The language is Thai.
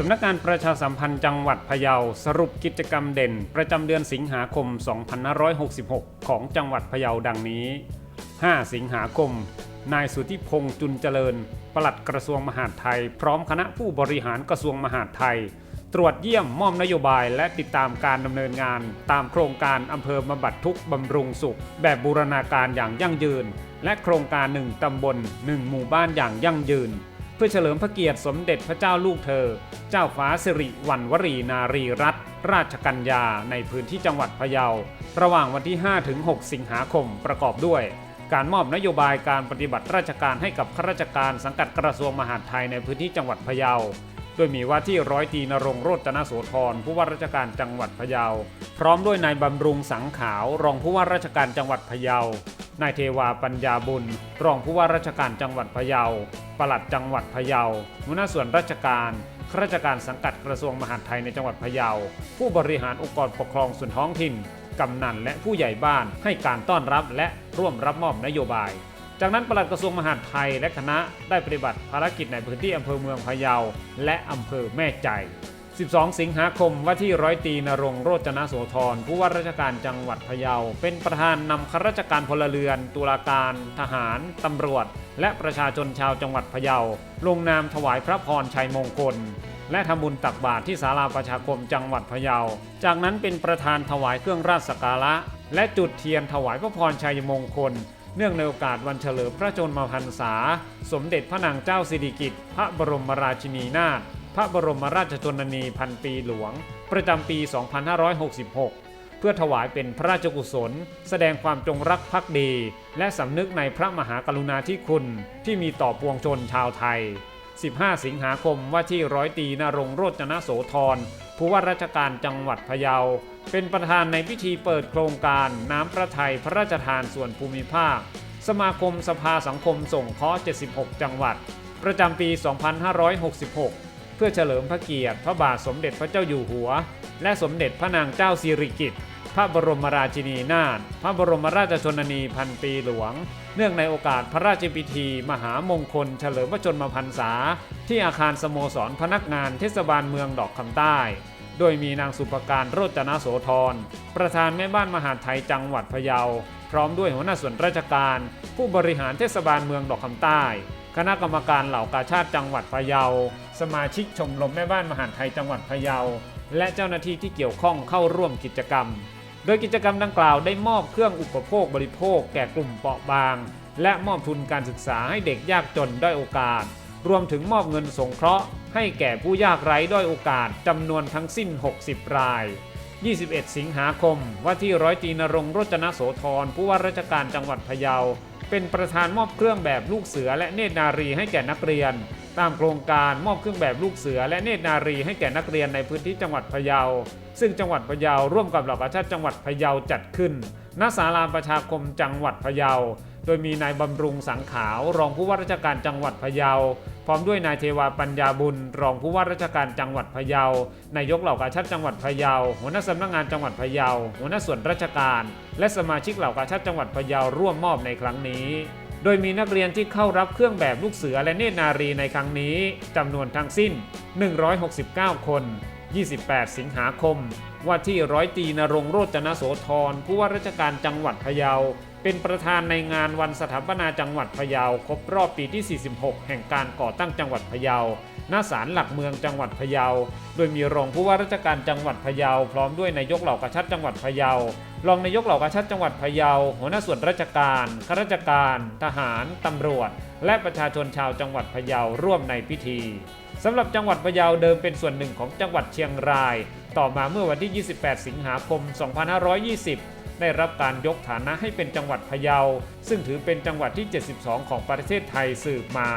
สำนักงานประชาสัมพันธ์จังหวัดพะเยาสรุปกิจกรรมเด่น ประจำเดือนสิงหาคม 2566 ของจังหวัดพะเยาดังนี้ 5 สิงหาคม นายสุธิพงษ์จุนเจริญ ปลัดกระทรวงมหาดไทย พร้อมคณะผู้บริหารกระทรวงมหาดไทย ตรวจเยี่ยมมอบนโยบายและติดตามการดำเนินงาน ตามโครงการอำเภอบำบัดทุกบำรุงสุข แบบบูรณาการอย่างยั่งยืน และโครงการหนึ่งตำบลหนึ่งหมู่บ้านอย่างยั่งยืน เพื่อเฉลิมพระเกียรติสมเด็จพระเจ้าลูกเธอ เจ้าฟ้าสิริวัณวรีนารีรัตนราชกัญญาในพื้นที่จังหวัดพะเยา ระหว่างวันที่ 5 ถึง 6 สิงหาคมประกอบด้วย การมอบนโยบายการปฏิบัติราชการให้กับข้าราชการสังกัดกระทรวงมหาดไทยในพื้นที่จังหวัดพะเยา โดยมีว่าที่ร้อยตรีนรงโรจนโสธรผู้ว่าราชการจังหวัดพะเยา พร้อมด้วยนายบำรุงสังขาวรองผู้ว่าราชการจังหวัดพะเยานายเทวาปัญญาบุญ รองผู้ว่าราชการจังหวัดพะเยา ปลัดจังหวัดพะเยาหัวหน้าส่วนราชการข้าราชการสังกัดกระทรวงมหาดไทยในจังหวัดพะเยา ผู้บริหารองค์กรปกครองส่วนท้องถิ่น กำนันและผู้ใหญ่บ้านให้การต้อนรับและร่วมรับมอบนโยบาย จากนั้นปลัดกระทรวงมหาดไทยและคณะได้ปฏิบัติภารกิจในพื้นที่อำเภอเมืองพะเยา และอำเภอแม่ใจ 12 สิงหาคมว่าที่ร้อยตรีนรงโรจนโสธรผู้ว่าราชการจังหวัดพะเยา เป็นประธานนำข้าราชการพลเรือน ตุลาการ ทหาร ตำรวจ และประชาชนชาวจังหวัดพะเยา ลงนามถวายพระพรชัยมงคล และทำบุญตักบาตรที่ศาลาประชาคมจังหวัดพะเยา จากนั้นเป็นประธานถวายเครื่องราชสักการะ และจุดเทียนถวายพระพรชัยมงคลเนื่องในโอกาสวันเฉลิมพระชนมพรรษา สมเด็จพระนางเจ้าสิริกิติ์พระบรมราชินีนาถ พระบรมราชชนนีพันปีหลวง ประจำปี 2566 เพื่อถวายเป็นพระราชกุศล แสดงความจงรักภักดี และสำนึกในพระมหากรุณาธิคุณที่มีต่อปวงชนชาวไทย 15 สิงหาคมว่าที่ร้อยตรีนรงโรจนโสธรผู้ว่าราชการจังหวัดพะเยา เป็นประธานในพิธีเปิดโครงการน้ำพระทัยพระราชทานส่วนภูมิภาค สมาคมสภาสังคมส่งเคราะห์76 จังหวัด ประจำปี 2566 เพื่อเฉลิมพระเกียรติพระบาทสมเด็จพระเจ้าอยู่หัว และสมเด็จพระนางเจ้าสิริกิติ์พระบรมราชินีนาถพระบรมราชชนนีพันปีหลวง เนื่องในโอกาสพระราชพิธี มหามงคล เฉลิมพระชนมพรรษา ที่อาคารสโมสรพนักงานเทศบาลเมืองดอกคำใต้ โดยมีนางสุปการโรจนโสธร ประธานแม่บ้านมหาไทยจังหวัดพะเยา พร้อมด้วยหัวหน้าส่วนราชการ ผู้บริหารเทศบาลเมืองดอกคำใต้ คณะกรรมการเหล่ากาชาติจังหวัดพะเยา สมาชิกชมรมแม่บ้านมหาไทยจังหวัดพะเยา และเจ้าหน้าที่ที่เกี่ยวข้องเข้าร่วมกิจกรรม โดยกิจกรรมดังกล่าวได้มอบเครื่องอุปโภคบริโภคแก่กลุ่มเปราะบาง และมอบทุนการศึกษาให้เด็กยากจนด้อยโอกาส รวมถึงมอบเงินสงเคราะห์ ให้แก่ผู้ยากไร้ด้อยโอกาสจำนวนทั้งสิ้น 60 ราย 21 สิงหาคม ว่าที่ร้อยตีนรงโรจนโสธรผู้ว่าราชการจังหวัดพะเยา เป็นประธานมอบเครื่องแบบลูกเสือและเนตรนารีให้แก่นักเรียน ตามโครงการมอบเครื่องแบบลูกเสือและเนตรนารีให้แก่นักเรียนในพื้นที่จังหวัดพะเยา ซึ่งจังหวัดพะเยาร่วมกับเหล่ากาชาติจังหวัดพะเยาจัดขึ้นณศาลาประชาคมจังหวัดพะเยา โดยมีนายบำรุงสังขาวรองผู้ว่าราชการจังหวัดพะเยา พร้อมด้วยนายเทวาปัญญาบุญ รองผู้ว่าราชการจังหวัดพะเยานายกเหล่ากาชาติจังหวัดพะเยา หัวหน้าสำนักงานจังหวัดพะเยา หัวหน้าส่วนราชการ และสมาชิกเหล่ากาชาติจังหวัดพะเยาร่วมมอบในครั้งนี้ โดยมีนักเรียนที่เข้ารับเครื่องแบบลูกเสือและเนตรนารีในครั้งนี้จำนวนทั้งสิ้น 169 คน 28 สิงหาคม ว่าที่ร้อยตรีนรงโรจนโสธรผู้ว่าราชการจังหวัดพะเยา เป็นประธานในงานวันสถาปนาจังหวัดพะเยา ครบรอบปีที่ 46 แห่งการก่อตั้งจังหวัดพะเยาณศาลหลักเมืองจังหวัดพะเยา โดยมีรองผู้ว่าราชการจังหวัดพะเยา พร้อมด้วยนายกเหล่ากาชาติจังหวัดพะเยา รองนายกเหล่ากาชาติจังหวัดพะเยา หัวหน้าส่วนราชการ ข้าราชการ ทหาร ตำรวจ และประชาชนชาวจังหวัดพะเยาร่วมในพิธี สำหรับจังหวัดพะเยาเดิมเป็นส่วนหนึ่งของจังหวัดเชียงราย ต่อมาเมื่อวันที่ 28 สิงหาคม 2520 ได้รับการยกฐานะให้เป็นจังหวัดพะเยา ซึ่งถือเป็นจังหวัดที่ 72 ของประเทศไทยสืบมา